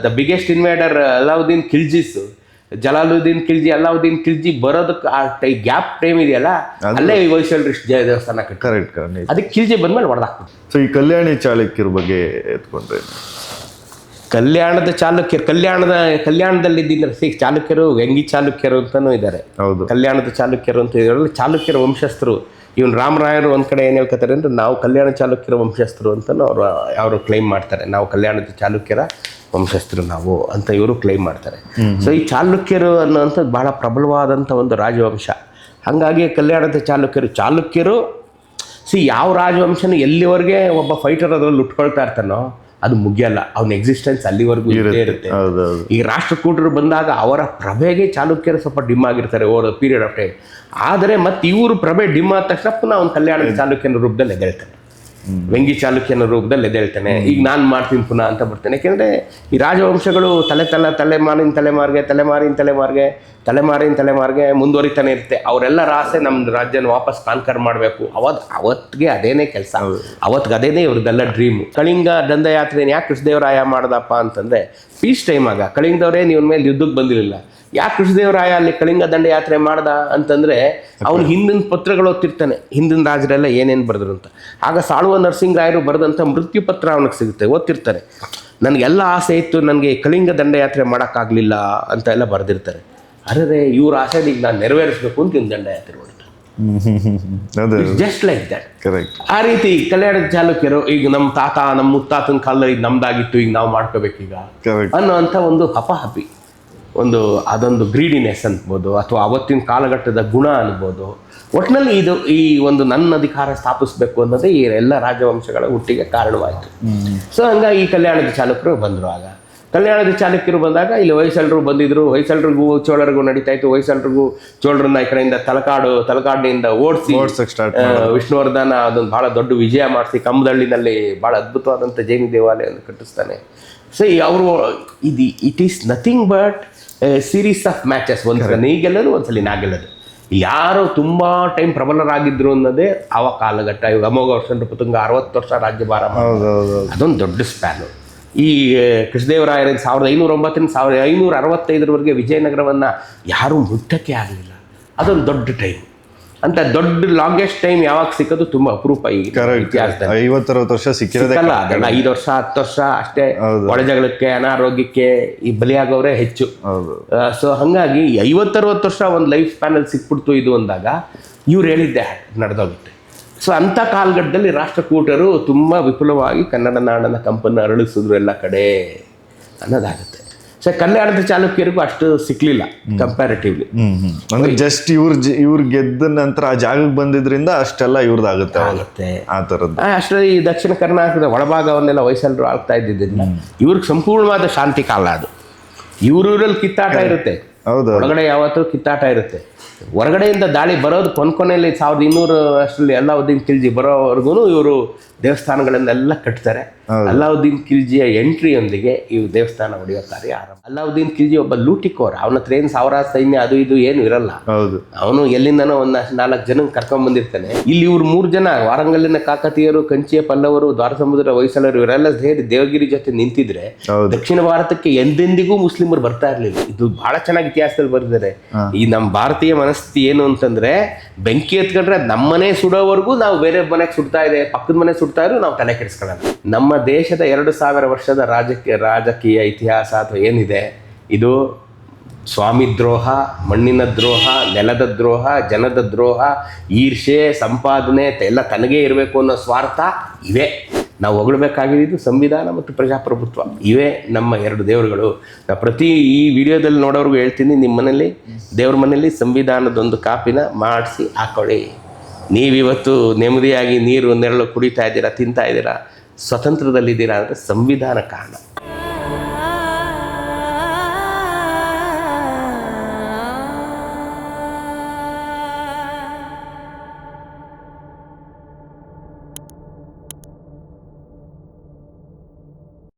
the biggest invader Alauddin Khiljis Jalaluddin Khilji Alauddin Khilji ಬರೋದಕ್ಕೆ ಆ ಟೈ ಗ್ಯಾಪ್ ಟೈಮ್ ಇದೆಯಲ್ಲ ಅಲ್ಲೇ ಈ ಹೊಯ್ಸಳರು ಇಷ್ಟು ಜಯ ದೇವಸ್ಥಾನ ಕಟ್ಟ ಕರೆಕ್ಟ್ ಕರೆಕ್ಟ್ ಅದಕ್ಕೆ ಖಿಲ್ಜಿ ಬಂದ್ಮೇಲೆ ಹೊಡೆದಾಕ್ಬಿಟ್ಟು ಸೊ ಈ ಕಲ್ಯಾಣಿ ಚಾಳುಕ್ಯರ ಬಗ್ಗೆ ಎತ್ಕೊಂಡ್ರೆ ಕಲ್ಯಾಣದ ಚಾಲುಕ್ಯ ಕಲ್ಯಾಣದ ಕಲ್ಯಾಣದಲ್ಲಿ ಇದ್ದಿದ್ದಾರೆ ಸಿ ಚಾಲುಕ್ಯರು ವ್ಯಂಗಿ ಚಾಲುಕ್ಯರು ಅಂತಲೂ ಇದ್ದಾರೆ. ಹೌದು. ಕಲ್ಯಾಣದ ಚಾಲುಕ್ಯರು ಅಂತ ಇದರಲ್ಲಿ ಚಾಲುಕ್ಯರ ವಂಶಸ್ಥರು. ಇವನು ರಾಮರಾಯರು ಒಂದು ಕಡೆ ಏನು ಹೇಳ್ಕೊತಾರೆ ಅಂದ್ರೆ ನಾವು ಕಲ್ಯಾಣ ಚಾಲುಕ್ಯರ ವಂಶಸ್ಥರು ಅಂತಲೂ ಅವರು ಅವರು ಕ್ಲೈಮ್ ಮಾಡ್ತಾರೆ. ನಾವು ಕಲ್ಯಾಣದ ಚಾಲುಕ್ಯರ ವಂಶಸ್ಥರು ನಾವು ಅಂತ ಇವರು ಕ್ಲೈಮ್ ಮಾಡ್ತಾರೆ. ಸೊ ಈ ಚಾಲುಕ್ಯರು ಅನ್ನೋಂಥದ್ದು ಬಹಳ ಪ್ರಬಲವಾದಂಥ ಒಂದು ರಾಜವಂಶ. ಹಾಗಾಗಿ ಕಲ್ಯಾಣದ ಚಾಲುಕ್ಯರು ಚಾಲುಕ್ಯರು ಸಿ ಯಾವ ರಾಜವಂಶನ ಎಲ್ಲಿವರೆಗೆ ಒಬ್ಬ ಫೈಟರ್ ಅದರಲ್ಲಿ ಉಟ್ಕೊಳ್ತಾ ಇರ್ತಾನೋ ಅದು ಮುಗಿಯಲ್ಲ. ಅವನ ಎಕ್ಸಿಸ್ಟೆನ್ಸ್ ಅಲ್ಲಿವರೆಗೂ ಇದ್ದೇ ಇರುತ್ತೆ. ಈಗ ಈ ರಾಷ್ಟ್ರಕೂಟರು ಬಂದಾಗ ಅವರ ಪ್ರಭೆಗೆ ಚಾಲುಕ್ಯರು ಸ್ವಲ್ಪ ಡಿಮ್ ಆಗಿರ್ತಾರೆ ಓವರ್ ಪೀರಿಯಡ್ ಆಫ್ ಟೈಮ್ ಆದರೆ ಮತ್ತೆ ಇವರು ಪ್ರಭೆ ಡಿಮ್ ಆದ ತಕ್ಷಣ ಪುನಃ ಅವ್ನ ಕಲ್ಯಾಣ ಚಾಲುಕ್ಯನ ರೂಪದಲ್ಲಿ ಎದ್ದೇಳ್ತಾನೆ ವೆಂಗಿ ಚಾಲುಕ್ಯನ ರೂಪದಲ್ಲಿ ಎದ್ದೇಳ್ತಾನೆ. ಈಗ ನಾನು ಮಾಡ್ತೀನಿ ಪುನಃ ಅಂತ ಬರ್ತೇನೆ ಯಾಕೆಂದರೆ ಈ ರಾಜವಂಶಗಳು ತಲೆ ತಲೆ ತಲೆಮಾರಿನ ತಲೆಮಾರಿಗೆ ತಲೆಮಾರಿನ ತಲೆಮಾರಿಗೆ ತಲೆಮಾರಿನ ತಲೆಮಾರಿಗೆ ಮುಂದುವರಿತಾನೆ ಇರುತ್ತೆ. ಅವರೆಲ್ಲರ ಆಸೆ ನಮ್ಮ ರಾಜ್ಯನ ವಾಪಸ್ ಕಾನ್ಕರ್ ಮಾಡಬೇಕು. ಅವತ್ತು ಅವತ್ತಿಗೆ ಅದೇನೇ ಕೆಲಸ. ಅವತ್ತಿಗೆ ಅದೇನೇ ಇವ್ರದ್ದೆಲ್ಲ ಡ್ರೀಮ್ ಕಳಿಂಗ ದಂಧಯಾತ್ರೆ ಯಾಕೆ ಕೃಷ್ಣದೇವರಾಯ ಮಾಡ್ದಪ್ಪ ಅಂತಂದರೆ ಪೀಸ್ ಟೈಮ್ ಆಗ ಕಳಿಂಗದವರೇ ನೀವು ಮೇಲೆ ಯುದ್ಧಕ್ಕೆ ಬಂದಿರಲಿಲ್ಲ. ಯಾಕೆ ಕೃಷ್ಣದೇವರಾಯ ಅಲ್ಲಿ ಕಳಿಂಗ ದಂಡಯಾತ್ರೆ ಮಾಡ್ದ ಅಂತಂದರೆ ಅವನು ಹಿಂದಿನ ಪತ್ರಗಳು ಓದ್ತಿರ್ತಾನೆ. ಹಿಂದಿನ ರಾಜರೆಲ್ಲ ಏನೇನು ಬರೆದ್ರು ಅಂತ. ಆಗ ಸಾಳುವ ನರಸಿಂಗರಾಯರು ಬರೆದಂಥ ಮೃತ್ಯು ಪತ್ರ ಅವನಿಗೆ ಸಿಗುತ್ತೆ ಓದ್ತಿರ್ತಾರೆ. ನನಗೆಲ್ಲ ಆಸೆ ಇತ್ತು ನನಗೆ ಕಳಿಂಗ ದಂಡಯಾತ್ರೆ ಮಾಡೋಕ್ಕಾಗಲಿಲ್ಲ ಅಂತ ಎಲ್ಲ ಬರೆದಿರ್ತಾರೆ. ಅರೆ ಇವ್ರ ಆಸೆ ಈಗ ನಾನು ನೆರವೇರಿಸಬೇಕು ಅಂತ ಇವ್ನು ದಂಡಯಾತ್ರೆ ಅದೇ ಜಸ್ಟ್ ಲೈಕ್ ದಟ್ ಆ ರೀತಿ ಕಲ್ಯಾಣ ಚಾಲುಕ್ಯರು ಈಗ ನಮ್ಮ ತಾತ ನಮ್ಮ ಮುತ್ತಾತನ ಕಾಲದಲ್ಲಿ ಇದು ನಮ್ದಾಗಿತ್ತು ಈಗ ನಾವು ಮಾಡ್ಕೋಬೇಕೀಗ ಅನ್ನೋ ಅಂತ ಒಂದು ಹಪಹಪಿ ಒಂದು ಅದೊಂದು ಗ್ರೀಡಿನೆಸ್ ಅನ್ಬೋದು ಅಥವಾ ಅವತ್ತಿನ ಕಾಲಘಟ್ಟದ ಗುಣ ಅನ್ಬೋದು. ಒಟ್ಟಿನಲ್ಲಿ ಇದು ಈ ಒಂದು ನನ್ನ ಅಧಿಕಾರ ಸ್ಥಾಪಿಸಬೇಕು ಅನ್ನೋದೇ ಈ ಎಲ್ಲ ರಾಜವಂಶಗಳ ಹುಟ್ಟಿಗೆ ಕಾರಣವಾಯಿತು. ಸೊ ಹಂಗಾಗಿ ಈ ಕಲ್ಯಾಣದ ಚಾಲುಕ್ಯರು ಬಂದರು ಆಗ. ಕಲ್ಯಾಣದ ಚಾಲುಕ್ಯರು ಬಂದಾಗ ಇಲ್ಲಿ ಹೊಯ್ಸಳರು ಬಂದಿದ್ರು. ಹೊಯ್ಸಳರಿಗೂ ಚೋಳರಿಗೂ ನಡೀತಾ ಇತ್ತು. ಹೊಯ್ಸಳರಿಗೂ ಚೋಳರ ನಾಯಕರಿಂದ ಕಡೆಯಿಂದ ತಲಕಾಡು ತಲಕಾಡಿನಿಂದ ಓಡಿಸಿ ವಿಷ್ಣುವರ್ಧನ ಅದೊಂದು ಬಹಳ ದೊಡ್ಡ ವಿಜಯ ಮಾಡಿಸಿ ಕಂಬದಳ್ಳಿನಲ್ಲಿ ಬಹಳ ಅದ್ಭುತವಾದಂಥ ಜೈನ ದೇವಾಲಯವನ್ನು ಕಟ್ಟಿಸ್ತಾನೆ. ಸೊ ಅವರು ಇದು it is nothing but series of matches ಒಂದ್ಸಲ ನೀ ಗೆಲ್ಲೋದು ಒಂದ್ಸಲ ನಾ ಗೆಲ್ಲೋದು ಯಾರು ತುಂಬ ಟೈಮ್ ಪ್ರಬಲರಾಗಿದ್ರು ಅನ್ನೋದೇ ಆವ ಕಾಲಘಟ್ಟ. ಇವಾಗ ಅಮೋಘ ವರ್ಷ ಪುತಂಗ ಅರವತ್ತು ವರ್ಷ ರಾಜ್ಯಭಾರ ಅದೊಂದು ದೊಡ್ಡ ಸ್ಪ್ಯಾನು ಈ ಕೃಷ್ಣದೇವರಾಯರ ಸಾವಿರದ ಐನೂರ ಒಂಬತ್ತರಿಂದ ಸಾವಿರದ ಐನೂರ ಅರವತ್ತೈದರವರೆಗೆ ವಿಜಯನಗರವನ್ನು ಯಾರೂ ಮುಟ್ಟಕ್ಕೆ ಆಗಲಿಲ್ಲ. ಅದೊಂದು ದೊಡ್ಡ ಟೈಮ್ ಅಂತ ದೊಡ್ಡ ಲಾಂಗೆಸ್ಟ್ ಟೈಮ್ ಯಾವಾಗ ಸಿಕ್ಕೋದು ತುಂಬಾ ಅಪರೂಪ ಈ ಇತಿಹಾಸದಲ್ಲಿ. ಐವತ್ತರವತ್ತು ವರ್ಷ ಸಿಕ್ಕಿರೋದೇ ಅದನ್ನ ಐದು ವರ್ಷ ಹತ್ತು ವರ್ಷ ಅಷ್ಟೇ. ಒಳಜಗಳಕ್ಕೆ ಅನಾರೋಗ್ಯಕ್ಕೆ ಈ ಬಲಿಯಾಗೋರೇ ಹೆಚ್ಚು. ಸೊ ಹಂಗಾಗಿ ಐವತ್ತರವತ್ತು ವರ್ಷ ಒಂದು ಲೈಫ್ ಸ್ಪ್ಯಾನಲ್ಲಿ ಸಿಕ್ಬಿಡ್ತು ಇದು ಅಂದಾಗ ಇವ್ರು ಹೇಳಿದ್ದೆ ನಡೆದೋಗುತ್ತೆ. ಸೊ ಅಂಥ ಕಾಲಘಟ್ಟದಲ್ಲಿ ರಾಷ್ಟ್ರಕೂಟರು ತುಂಬ ವಿಪುಲವಾಗಿ ಕನ್ನಡ ನಾಡನ ಕಂಪನ್ನ ಅರಳಿಸಿದ್ರು ಎಲ್ಲ ಕಡೆ ಅನ್ನೋದಾಗುತ್ತೆ. ಸೊ ಕಲ್ಯಾಣದ ಚಾಲುಕ್ಯರಿಗೂ ಅಷ್ಟು ಸಿಕ್ಕಲಿಲ್ಲ ಕಂಪ್ಯಾರಿಟಿವ್ಲಿ ಅಂದ್ರೆ ಜಸ್ಟ್ ಇವ್ರ ಇವ್ರ ಗೆದ್ದ ನಂತರ ಆ ಜಾಗಕ್ಕೆ ಬಂದಿದ್ರಿಂದ ಅಷ್ಟೆಲ್ಲ ಇವ್ರದ್ದಾಗುತ್ತೆ. ಆಗುತ್ತೆ ಆ ಥರದ್ದು ಅಷ್ಟೇ ಈ ದಕ್ಷಿಣ ಕರ್ನಾಟಕದ ಒಳಭಾಗವನ್ನೆಲ್ಲ ವಯಸ್ಸಲ್ಲರು ಆಗ್ತಾ ಇದ್ದಿದ್ದರಿಂದ ಇವ್ರಿಗೆ ಸಂಪೂರ್ಣವಾದ ಶಾಂತಿ ಕಾಲ ಅದು. ಇವ್ರೂರಲ್ಲಿ ಕಿತ್ತಾಟ ಇರುತ್ತೆ. ಹೌದು. ಹೊರಗಡೆ ಯಾವತ್ತೂ ಕಿತ್ತಾಟ ಇರುತ್ತೆ. ಹೊರಗಡೆಯಿಂದ ದಾಳಿ ಬರೋದು ಕೊನೆ ಕೊನೆಯಲ್ಲಿ ಸಾವಿರದ ಇನ್ನೂರು ಅಷ್ಟರಲ್ಲಿ ಎಲ್ಲ ಉದ್ದಿನ ತಿಳ್ಜಿ ಬರೋವರೆಗೂ ಇವರು ದೇವಸ್ಥಾನಗಳನ್ನೆಲ್ಲ ಕಟ್ತಾರೆ. ಅಲ್ಲಾವುದ್ದೀನ್ ಖಿಲ್ಜಿಯ ಎಂಟ್ರಿಯೊಂದಿಗೆ ಇವು ದೇವಸ್ಥಾನ ಹೊಡೆಯೋ ಕಾರ್ಯ ಆರಂಭ. ಅಲ್ಲಾವುದ್ದೀನ್ ಖಿಲ್ಜಿ ಒಬ್ಬ ಲೂಟಿಕೋರ್. ಅವನ ಹತ್ರ ಏನು ಸಾವಿರಾರು ಸೈನ್ಯ ಅದು ಇದು ಏನು ಇರಲ್ಲ. ಹೌದು. ಅವನು ಎಲ್ಲಿಂದನೋ ಒಂದು ನಾಲ್ಕು ಜನ ಕರ್ಕೊಂಡ್ ಬಂದಿರ್ತಾನೆ. ಇಲ್ಲಿ ಇವ್ರು ಮೂರು ಜನ ವಾರಂಗಲ್ಲಿನ ಕಾಕತೀಯರು ಕಂಚಿಯ ಪಲ್ಲವರು ದ್ವಾರಸಮುದ್ರ ಹೊಯ್ಸಳರು ಇವರೆಲ್ಲ ಸೇರಿ ದೇವಗಿರಿ ಜೊತೆ ನಿಂತಿದ್ರೆ ದಕ್ಷಿಣ ಭಾರತಕ್ಕೆ ಎಂದೆಂದಿಗೂ ಮುಸ್ಲಿಮರು ಬರ್ತಾ ಇರ್ಲಿಲ್ಲ. ಇದು ಬಹಳ ಚೆನ್ನಾಗಿ ಇತಿಹಾಸದಲ್ಲಿ ಬರೆದಿದ್ದಾರೆ. ಈ ನಮ್ಮ ಭಾರತೀಯ ಮನಸ್ಥಿತಿ ಏನು ಅಂತಂದ್ರೆ ಬೆಂಕಿ ಎತ್ಕೊಂಡ್ರೆ ನಮ್ಮನೆ ಸುಡೋವರೆಗೂ ನಾವು ಬೇರೆ ಮನೆಗೆ ಸುಡ್ತಾ ಇದೆ ಪಕ್ಕದ ಮನೆ ಸುಡ್ತಾ ಇದ್ರು ನಾವು ತಲೆ ಕೆಡಿಸ್ಕೊಳ್ಳೋಣ ನಮ್ಮ ದೇಶದ ಎರಡು ಸಾವಿರ ವರ್ಷದ ರಾಜಕೀಯ ರಾಜಕೀಯ ಇತಿಹಾಸ ಅಥವಾ ಏನಿದೆ, ಇದು ಸ್ವಾಮಿ ದ್ರೋಹ, ಮಣ್ಣಿನ ದ್ರೋಹ, ನೆಲದ ದ್ರೋಹ, ಜನದ ದ್ರೋಹ ಈರ್ಷೆ ಸಂಪಾದನೆ ಎಲ್ಲ ತನಗೇ ಇರಬೇಕು ಅನ್ನೋ ಸ್ವಾರ್ಥ ಇವೆ. ನಾವು ಹೊಗಳಬೇಕಾಗಿದ್ದು ಸಂವಿಧಾನ ಮತ್ತು ಪ್ರಜಾಪ್ರಭುತ್ವ. ಇವೇ ನಮ್ಮ ಎರಡು ದೇವರುಗಳು. ನಾ ಪ್ರತಿ ಈ ವಿಡಿಯೋದಲ್ಲಿ ನೋಡೋರ್ಗು ಹೇಳ್ತೀನಿ ನಿಮ್ಮ ಮನೇಲಿ ದೇವ್ರ ಮನೇಲಿ ಸಂವಿಧಾನದೊಂದು ಕಾಪಿನ ಮಾಡಿಸಿ ಹಾಕೊಳ್ಳಿ. ನೀವಿವತ್ತು ನೆಮ್ಮದಿಯಾಗಿ ನೀರು ನೆರಳು ಕುಡಿತಾ ಇದ್ದೀರಾ, ತಿಂತಾ ಇದ್ದೀರಾ ಸ್ವತಂತ್ರದಲ್ಲಿದ್ದೀರಾ ಅಂದರೆ ಸಂವಿಧಾನ ಕಾರಣ.